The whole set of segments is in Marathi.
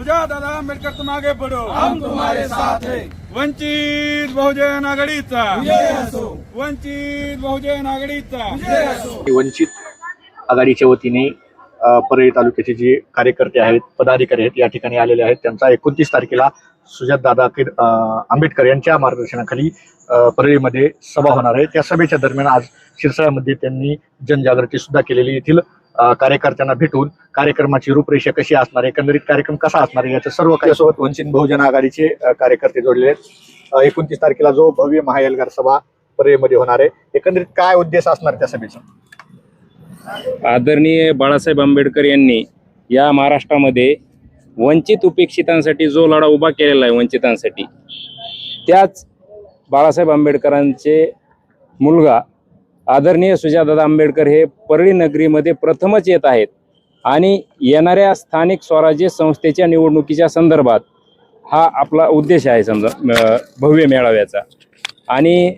सुजा दादा आंबेडकर तुम आगे बढ़ो। हम तुम्हारे साथ हैं। वंचित बहुजन आघाडीचा। विजय असो। वंचित बहुजन आघाडीचा। विजय असो। वंचित आघाडीच्या वतीने परळी तालुक्याचे जे कार्यकर्ते आहेत पदाधिकारी आहेत या ठिकाणी आलेले आहेत. त्यांचा एकोणतीस तारखेला सुजात दादा आंबेडकर यांच्या मार्गदर्शनाखाली परळीमध्ये सभा होणार आहे. त्या सभेच्या दरम्यान आज शिरसाळ्यामध्ये त्यांनी जनजागृती सुद्धा केलेली येथील कार्यकर्त्यांना भेटून कार्यक्रमाची रूपरेषा कशी असणार एकंदरीत कार्यक्रम कसा असणार याचं सर्व काही सोबत वंचित बहुजन आघाडीचे कार्यकर्ते जोडलेले आहेत. एकोणतीस तारखेला जो भव्य महायलगार सभा परळीमध्ये होणार आहे. एकंदरीत काय उद्देश असणार त्या सभेचा? आदरणीय बाळासाहेब आंबेडकर यांनी या महाराष्ट्रामध्ये वंचित उपेक्षितांसाठी जो लढा उभा केलेला आहे वंचितांसाठी त्याच बाळासाहेब आंबेडकरांचे मुलगा आदरणीय सुजादादा आंबेडकर हे परळी नगरीमध्ये प्रथमच येत आहेत. आणि येणाऱ्या स्थानिक स्वराज्य संस्थेच्या निवडणुकीच्या संदर्भात हा आपला उद्देश आहे समजा भव्य मेळाव्याचा. आणि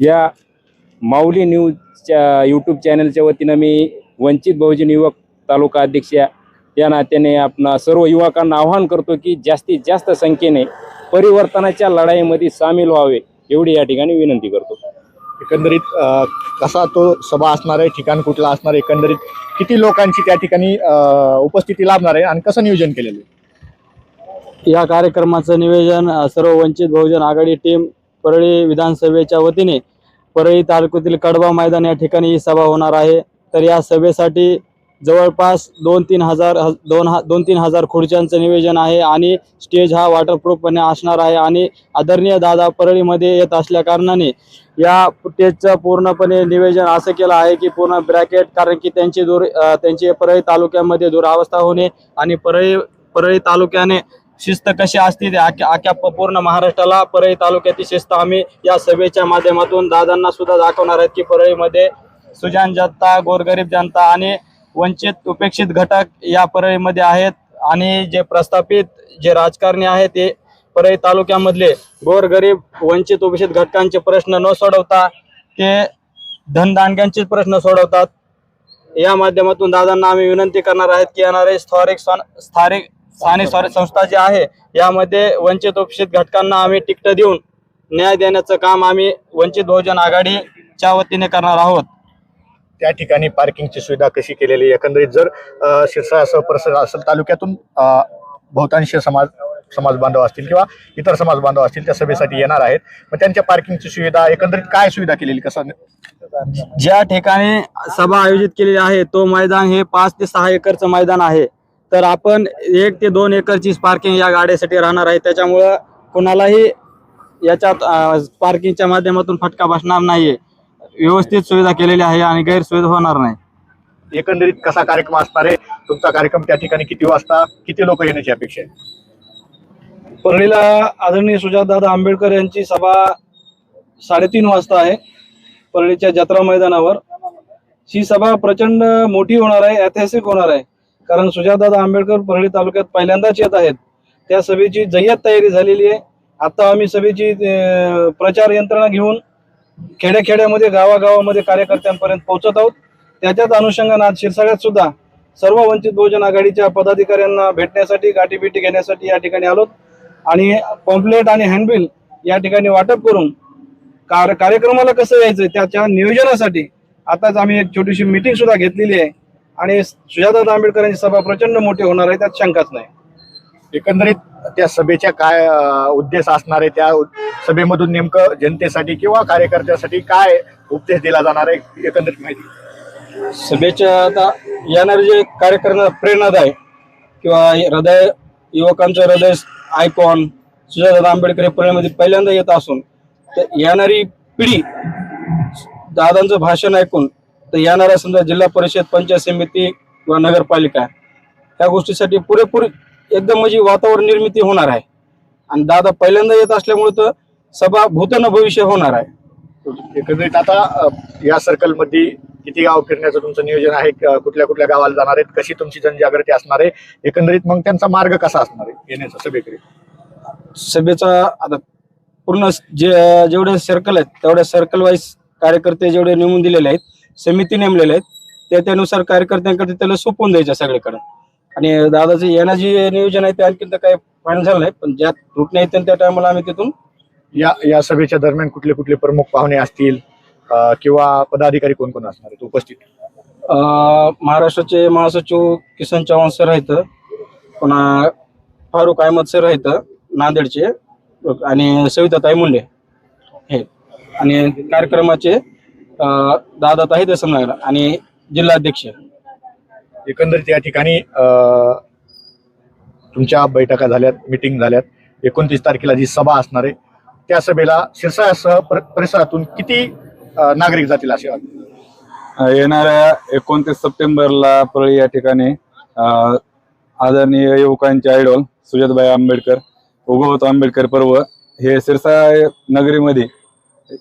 या माऊली न्यूजच्या यूट्यूब चॅनलच्या वतीनं मी वंचित बहुजन युवक तालुका अध्यक्ष या- या नात्याने आपणा सर्व युवकांना आवाहन करतो की जास्तीत जास्त संख्येने परिवर्तनाच्या लढाईमध्ये सामील व्हावे एवढी या ठिकाणी विनंती करतो. एकंदरीत कसा तो सभा असणार आहे ठिकाण कुठला असणार आहे एकंदरीत किती लोकांची त्या ठिकाणी उपस्थिती लाभणार आहे आणि कसं नियोजन केलेलं आहे? या कार्यक्रमाचं नियोजन सर्व वंचित बहुजन आघाडी टीम परळी विधानसभेच्या वतीने परळी तालुक्यातील कडबा मैदान या ठिकाणी ही सभा होणार आहे. तर या सभेसाठी जवळपास दोन तीन हजार ह- दोन हा दोन तीन हजार खुर्च्यांचं नियोजन आहे आणि स्टेज हा वॉटरप्रूफपणे असणार आहे आणि आदरणीय दादा परळीमध्ये येत असल्या कारणाने या स्टेजचं पूर्णपणे नियोजन असं केलं आहे की पूर्ण ब्रॅकेट कारण की त्यांची दूर त्यांची परळी तालुक्यामध्ये दुरावस्था होणे आणि परळी परळी तालुक्याने शिस्त कशी असते ते आख्या आख्या पूर्ण महाराष्ट्राला परळी तालुक्याची शिस्त आम्ही या सभेच्या माध्यमातून दादांना सुद्धा दाखवणार आहेत की परळीमध्ये सुजान जनता गोरगरीब जनता आणि वंचित उपेक्षित घटक या परळीमध्ये आहेत आणि जे प्रस्थापित जे राजकारणी आहेत ते परळी तालुक्यामधले गोरगरीब वंचित उपेक्षित घटकांचे प्रश्न न सोडवता ते धनदानग्यांचे प्रश्न सोडवतात. या माध्यमातून दादांना आम्ही विनंती करणार आहेत की येणारे स्थानिक स्थानिक स्थानिक स्वराज्य संस्था जी आहे यामध्ये वंचित उपेक्षित घटकांना आम्ही तिकीट देऊन न्याय देण्याचं काम आम्ही वंचित बहुजन आघाडीच्या वतीने करणार आहोत. त्या ठिकाणी पार्किंगची सुविधा कशी केलेली एकंदरीत जर शिरसा असं परिसर असेल तालुक्यातून बहुतांश समाज समाज बांधव असतील किंवा इतर समाज बांधव असतील त्या सभेसाठी येणार आहेत. मग त्यांच्या पार्किंगची सुविधा एकंदरीत काय सुविधा केलेली? कसं ज्या ठिकाणी सभा आयोजित केलेली आहे तो मैदान हे पाच ते सहा एकरचं मैदान आहे. तर आपण एक ते दोन एकरची पार्किंग या गाड्यासाठी राहणार आहे. त्याच्यामुळं कुणालाही याच्यात पार्किंगच्या माध्यमातून फटका बसणार नाहीये. व्यवस्थित सुविधा केलेली आहे आणि गैरसुविधा होणार नाही. एकंदरीत कसा कार्यक्रम असणार आहे? तुमचा कार्यक्रम त्या ठिकाणी किती वाजता किती लोक येण्याची अपेक्षा आहे? परळीला आदरणीय सुजातदादा आंबेडकर यांची सभा साडेतीन वाजता आहे परळीच्या जत्रा मैदानावर. ही सभा प्रचंड मोठी होणार आहे ऐतिहासिक होणार आहे कारण सुजातदादा आंबेडकर परळी तालुक्यात पहिल्यांदाच येत आहेत. त्या सभेची जय्यत तयारी झालेली आहे. आता आम्ही सभेची प्रचार यंत्रणा घेऊन खेड्याखेड्यामध्ये गावागावामध्ये कार्यकर्त्यांपर्यंत पोहोचत आहोत. त्याच्याच अनुषंगाने आज शिरसाळ्यात सुद्धा सर्व वंचित बहुजन आघाडीच्या पदाधिकाऱ्यांना भेटण्यासाठी गाठीभेटी घेण्यासाठी या ठिकाणी आलोत. आणि पॉम्पलेट आणि हँडबिल या ठिकाणी वाटप करून कार कार्यक्रमाला कसं यायचं त्याच्या नियोजनासाठी आताच आम्ही एक छोटीशी मीटिंग सुद्धा घेतलेली आहे. आणि सुजाता आंबेडकरांची सभा प्रचंड मोठी होणार आहे त्यात शंकाच नाही. एकंदरीत त्या सभेच्या काय उद्देश असणार आहे? त्या सभेमधून नेमकं जनतेसाठी किंवा कार्यकर्त्यासाठी काय उपदेश दिला जाणार आहे? एकंदरीत माहिती. सभेच्या आता येणारे जे कार्यक्रम प्रेरणादाय किंवा हृदय युवकांचं हृदय आयकॉन सुजाता आंबेडकर हे पुण्यामध्ये पहिल्यांदा येत असून तर येणारी पिढी दादांचं भाषण ऐकून तर येणाऱ्या समजा जिल्हा परिषद पंचायत समिती किंवा नगरपालिका ह्या गोष्टीसाठी पुरेपूर एकदम म्हणजे वातावरण निर्मिती होणार आहे. आणि दादा पहिल्यांदा येत असल्यामुळे तर सभा भूतन भविष्य होणार आहे. एकंदरीत आता अ, या सर्कलमध्ये किती गाव फिरण्याचं तुमचं नियोजन आहे क- कुठल्या कुठल्या गावाला जाणार आहेत कशी तुमची जनजागृती असणार आहे एकंदरीत मग त्यांचा मार्ग कसा असणार आहे येण्याचा सभेकडे सभेचा आता पूर्ण जे जेवढे सर्कल आहेत तेवढ्या सर्कल वाईज कार्यकर्ते जेवढे नेमून दिलेले आहेत समिती नेमलेले आहेत त्या त्यानुसार कार्यकर्त्यांकडे त्याला सोपवून द्यायच्या सगळीकडे. आणि दादाचं येण्याचे जे नियोजन आहे ते आणखी तर काही फायनल झालं नाही पण ज्या ग्रुपने येतील त्या टायमाला आम्ही तिथून या या सभेच्या दरम्यान कुठले कुठले प्रमुख पाहुणे असतील अ, किंवा पदाधिकारी कोण कोण असणार आहेत उपस्थित? अं, महाराष्ट्राचे महासचिव किसन चव्हाण सर आहेत पुन्हा फारुख अहमद सर आहेत नांदेडचे आणि सविताताई मुंडे हे. आणि कार्यक्रमाचे दादा ताही दसमनगर आणि जिल्हाध्यक्ष. एकंदरीत या ठिकाणी तुमच्या बैठका झाल्यात मिटिंग झाल्यात. एकोणतीस तारखेला जी सभा असणार आहे त्या सभेला शिरसाळ्यासह परिसरातून किती नागरिक जातील असे येणाऱ्या एकोणतीस सप्टेंबरला परळी या ठिकाणी अं, आदरणीय युवकांचे आयडॉल सुजातभाई आंबेडकर उगवत आंबेडकर पर्व हे सिरसा नगरीमध्ये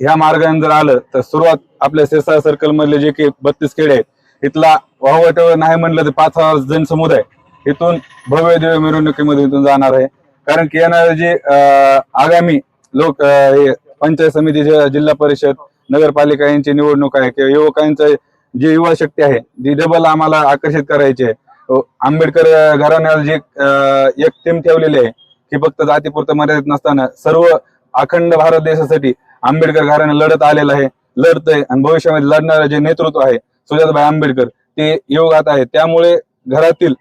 ह्या मार्गाने जर आलं तर सुरुवात आपल्या सिरसा सर्कल मधले जे काही बत्तीस खेडे आहेत इथला वाहवट नाही म्हणलं तर पाच हजार जन समुदाय इथून भव्य दिव्य मिरवणुकीमध्ये इथून जाणार आहे. कारण की येणारे जे अं, आगामी लोक पंचायत समिती जिल्हा परिषद नगरपालिका यांची निवडणूक आहे किंवा युवकांचं जी युवा शक्ती आहे जी डबल आम्हाला आकर्षित करायची आहे. आंबेडकर अ, घराण्याला जी एक टीम ठेवलेली आहे की फक्त जातीपुरतं मर्यादित नसताना सर्व अखंड भारत देशासाठी आंबेडकर घराणं लढत आलेलं आहे लढतंय आणि भविष्यामध्ये लढणारं जे नेतृत्व आहे सुजाताबाई आंबेडकर ते योगात आहे त्यामुळे घरातील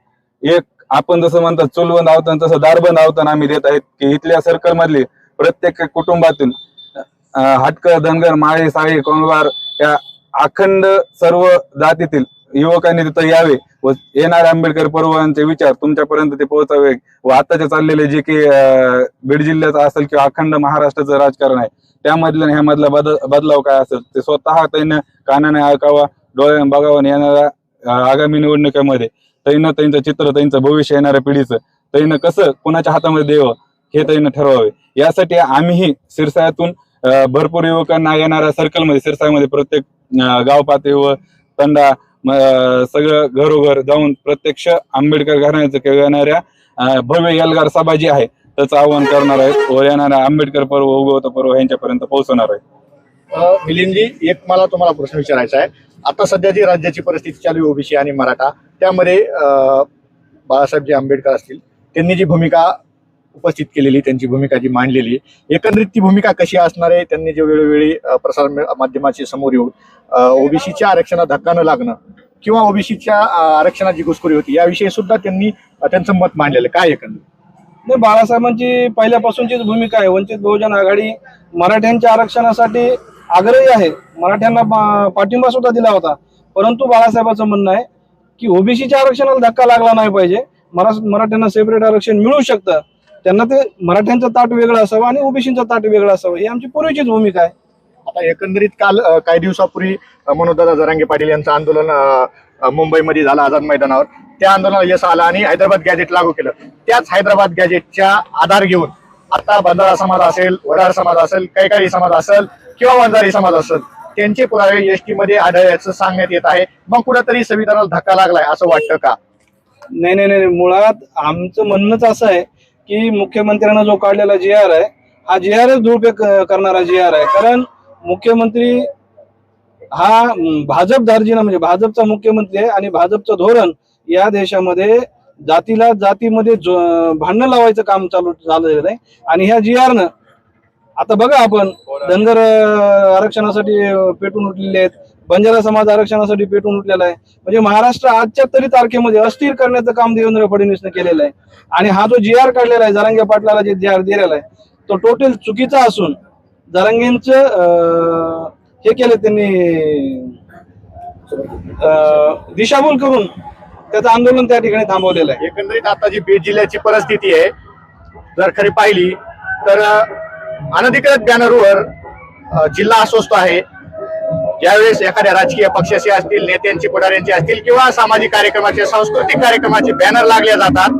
एक आपण जसं म्हणतात चुलबंद आवताना तसं दारबंद आवताना आम्ही देत आहेत की इथल्या सर्कल मधली प्रत्येक कुटुंबातून अ, हटकर धनगर माळे साळे कोंगवार या अखंड सर्व जातीतील युवकांनी तिथं यावे व येणारे आंबेडकर पर्वांचे विचार तुमच्यापर्यंत ते पोहोचावे व आताचे चाललेले जे की बीड जिल्ह्याचं असेल किंवा अखंड महाराष्ट्राचं राजकारण आहे त्यामधल्या ह्यामधला बदल बदलाव काय असेल ते स्वतः त्यांना कानाने ऐकावा. डोळ्यानं बघावं येणाऱ्या आगामी निवडणुकीमध्ये तैनं त्यांचं चित्र त्यांचं भविष्य येणाऱ्या पिढीचं तैनं कसं कुणाच्या हातामध्ये द्यावं हे तैनं ठरवावे. यासाठी आम्हीही सिरसायातून भरपूर युवकांना येणाऱ्या सर्कलमध्ये सिरसाळ्यामध्ये प्रत्येक गाव पातळीवर तंडा सगळं घरोघर जाऊन प्रत्यक्ष आंबेडकर घराण्याचं किंवा येणाऱ्या भव्य यलगार सभा जी आहे. त्याचं आवाहन करणार आहे व येणाऱ्या आंबेडकर पर्व उगवत पर्व यांच्यापर्यंत पोहोचवणार आहे मिलिंदजी एक मला तुम्हाला प्रश्न विचारायचा आहे. आता सध्या जी राज्याची परिस्थिती चालू आहे ओबीसी आणि मराठा त्यामध्ये अ, बाळासाहेब जे आंबेडकर असतील त्यांनी जी भूमिका उपस्थित केलेली त्यांची भूमिका जी मांडलेली एकंदरीत ती भूमिका कशी असणार आहे? त्यांनी जे वेळोवेळी प्रसार माध्यमाचे समोर येऊन ओबीसीच्या आरक्षणात धक्का न लागणं किंवा ओबीसीच्या आरक्षणात जी घुसखोरी होती याविषयी सुद्धा त्यांनी त्यांचं मत मांडलेलं आहे. काय एकंदरीत? नाही बाळासाहेबांची पहिल्यापासूनचीच भूमिका आहे. वंचित बहुजन आघाडी मराठ्यांच्या आरक्षणासाठी आग्रही आहे. मराठ्यांना पाठिंबा सुद्धा दिला होता. परंतु बाळासाहेबांचं म्हणणं आहे की ओबीसीच्या आरक्षणाला धक्का लागला नाही पाहिजे. मरा मराठ्यांना सेपरेट आरक्षण मिळू शकतं. त्यांना ते मराठ्यांचं ताट वेगळं असावं आणि ओबीसीचं ताट वेगळं असावं. ही आमची पूर्वीचीच भूमिका आहे. आता एकंदरीत काल काही दिवसापूर्वी मनोदादा मनोजदादा जरांगे पाटील यांचं आंदोलन मुंबईमध्ये झालं आझाद मैदानावर. त्या आंदोलनाला यश आलं आणि हैदराबाद गॅजेट लागू केलं. त्याच हैदराबाद गॅजेटच्या आधार घेऊन आता बंधारा समाज असेल वडार समाज असेल कैकाडी समाज असेल किंवा वंजारी समाज असेल त्यांचे पुरावे एसटी मध्ये आढळल्याचं सांगण्यात येत आहे. मग कुठेतरी संविधानाला धक्का लागलाय असं वाटतं का? नाही नाही नाही मुळात आमचं म्हणणंच असं आहे की मुख्यमंत्र्यांना जो काढलेला जी आर आहे हा जी आर दुरुपयोग करणारा जी आर आहे. कारण मुख्यमंत्री हा भाजप दार्जिना म्हणजे भाजपचा मुख्यमंत्री आहे आणि भाजपचं धोरण या देशामध्ये जातीला जातीमध्ये जो- भांडणं लावायचं काम चालू झालेलं आहे. आणि ह्या जी आरनं आता बघा आपण धनगर अं, आरक्षणासाठी पेटून उठलेले आहेत. बंजारा समाज आरक्षणासाठी पेटून उठलेला आहे. म्हणजे महाराष्ट्र आजच्या तरी तारखेमध्ये अस्थिर करण्याचं काम देवेंद्र फडणवीसने केलेलं आहे. आणि हा जो जी आर काढलेला आहे जरांगे पाटलाला जे जी आर दिलेला आहे तो टोटल चुकीचा असून जरांगेंचं हे केलं त्यांनी दिशाभूल करून त्याचं आंदोलन त्या ठिकाणी थांबवलेलं आहे. एकंदरीत आता जी बीड जिल्ह्याची परिस्थिती आहे जर खरी पाहिली तर अनधिकृत बॅनरवर जिल्हा अस्वस्थ आहे. ज्यावेळेस एखाद्या राजकीय पक्षाचे असतील नेत्यांचे पुढाऱ्यांचे असतील किंवा सामाजिक कार्यक्रमाचे सांस्कृतिक कार्यक्रमाचे बॅनर लागले जातात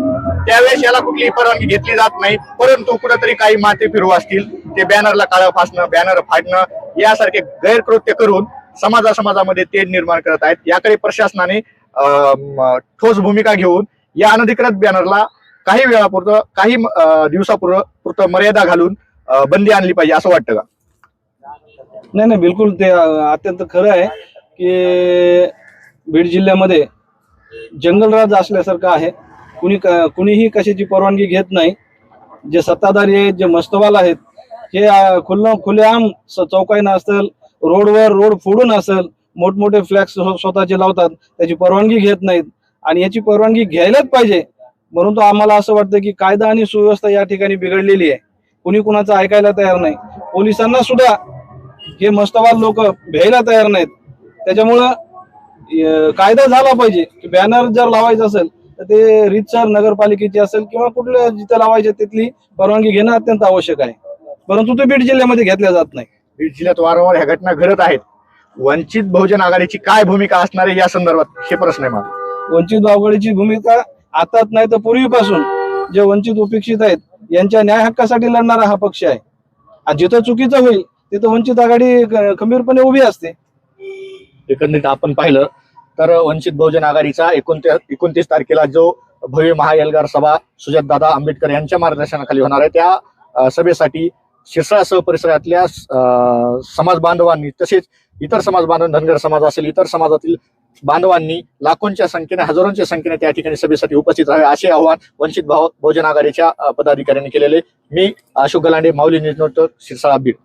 त्यावेळेस याला कुठलीही परवानगी घेतली जात नाही. परंतु कुठेतरी काही माते फिरू असतील ते बॅनरला काळं फासणं बॅनर फाडणं यासारखे गैरकृत्य करून समाजा समाजामध्ये तेढ निर्माण करत आहेत. याकडे प्रशासनाने अं, ठोस भूमिका घेऊन या अनधिकृत बॅनरला काही वेळापुरतं काही दिवसापुर दिवसापुरतं पुरतं मर्यादा घालून बंदी आणली पाहिजे असं वाटतं का? नाही नाही बिलकुल ते अत्यंत खरं आहे की बीड जिल्ह्यामध्ये जंगलराज असल्यासारखं आहे. कुणी कुणीही कशाची परवानगी घेत नाही. जे सत्ताधारी आहेत जे मस्तवाल आहेत हे अं, खुल्ल खुलेआम चौकाईनं असेल रोडवर रोड फोडून असेल मोठमोठे फ्लॅक्स स्वतःचे लावतात त्याची परवानगी घेत नाहीत. आणि याची परवानगी घ्यायलाच पाहिजे. म्हणून आम्हाला असं वाटतं की कायदा आणि सुव्यवस्था या ठिकाणी बिघडलेली आहे. कुणी कुणाचं ऐकायला तयार नाही. पोलिसांना सुद्धा हे मस्तवाल लोक भ्यायला तयार नाहीत. त्याच्यामुळं कायदा झाला पाहिजे की बॅनर जर लावायचं असेल तर ते रितसर नगरपालिकेची असेल किंवा कुठल्या जिथे लावायचे तिथली परवानगी घेणं अत्यंत आवश्यक आहे. परंतु ते बीड जिल्ह्यामध्ये घेतल्या जात नाही. बीड जिल्ह्यात वारंवार ह्या घटना घडत आहेत. वंचित बहुजन आघाडीची काय भूमिका असणार आहे या संदर्भात हे प्रश्न आहे माझा वंचित आघाडीची भूमिका आताच नाही तर पूर्वीपासून जे वंचित उपेक्षित आहेत यांच्या न्याय हक्कासाठी लढणारा हा पक्ष आहे. आणि जिथं चुकीचं होईल तिथं वंचित आघाडी खंबीरपणे उभी असते. एकंदरीत आपण पाहिलं तर वंचित बहुजन आघाडीचा एकोणतीस एकोणतीस तारखेला जो भव्य महाएल्गार सभा सुजातदादा आंबेडकर यांच्या मार्गदर्शनाखाली होणार आहे त्या सभेसाठी शिरसाळसह परिसरातल्या समाज बांधवांनी तसेच इतर समाज बांधव धनगर समाज असेल इतर समाजातील बांधवांनी लाखोंच्या संख्येने हजारोंच्या संख्येने त्या ठिकाणी सभेसाठी उपस्थित राहावे असे आवाहन वंचित भाव बहुजन आघाडीच्या पदाधिकाऱ्यांनी केलेले. मी अशोक गलांडे माऊली न्यूज नोट शिरसाळा बीड.